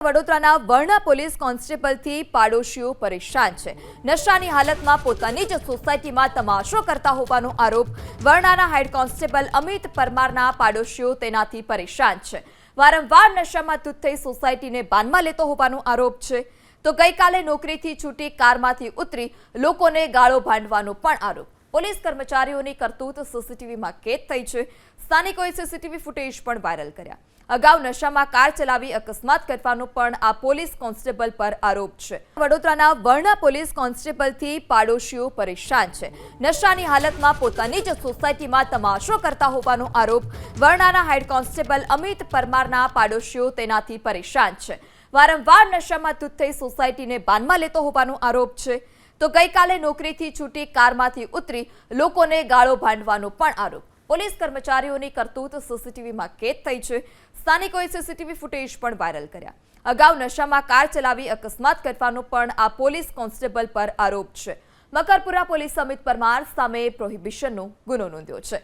વડોદરાના વર્ણા પોલીસ કોન્સ્ટેબલથી પાડોશીઓ પરેશાન છે. નશાની હાલતમાં પોતાની જ સોસાયટીમાં તમાશો કરતા હોવાનો આરોપ વર્ણાના હેડ કોન્સ્ટેબલ અમિત પરમારના પાડોશીઓ તેનાથી પરેશાન છે. વારંવાર નશામાં ધૂત થઈ સોસાયટીને બાનમાં લેતો હોવાનો આરોપ છે. તો ગઈકાલે નોકરીથી છૂટી કારમાંથી ઉતરી લોકોને ગાળો ભાંડવાનો પણ આરોપ પોલીસ કર્મચારીઓની કરતૂત સીસીટીવીમાં કેદ થઈ છે. સ્થાનિકોએ સીસીટીવી ફૂટેજ પણ વાયરલ કર્યા. અગાઉ નશામાં કાર ચલાવી અકસ્માત કરવાનો પણ આ પોલીસ કોન્સ્ટેબલ પર આરોપ છે. વડોદરાના વર્ણા પોલીસ કોન્સ્ટેબલથી પાડોશીઓ પરેશાન છે. નશાની હાલતમાં પોતાની જ સોસાયટીમાં તમાશો કરતા હોવાનો આરોપ વર્ણાના હેડ કોન્સ્ટેબલ અમિત પરમારના પાડોશીઓ તેનાથી પરેશાન છે. વારંવાર નશામાં ધૂત થઈ સોસાયટીને બાનમાં લેતો હોવાનો આરોપ છે. તો ગઈકાલે નોકરીથી છૂટી કારમાંથી ઉતરી લોકોને ગાળો ભાંડવાનો પણ આરોપ. પોલીસ કર્મચારીઓની કરતૂત સીસીટીવીમાં કેદ થઈ છે. સ્થાનિકોએ સીસીટીવી ફૂટેજ પણ વાયરલ કર્યા. અગાઉ નશામાં કાર ચલાવી અકસ્માત કરવાનો પણ આ પોલીસ કોન્સ્ટેબલ પર આરોપ છે. મકરપુરા પોલીસ અમિત પરમાર સામે પ્રોહિબિશનનો ગુનો નોંધ્યો છે.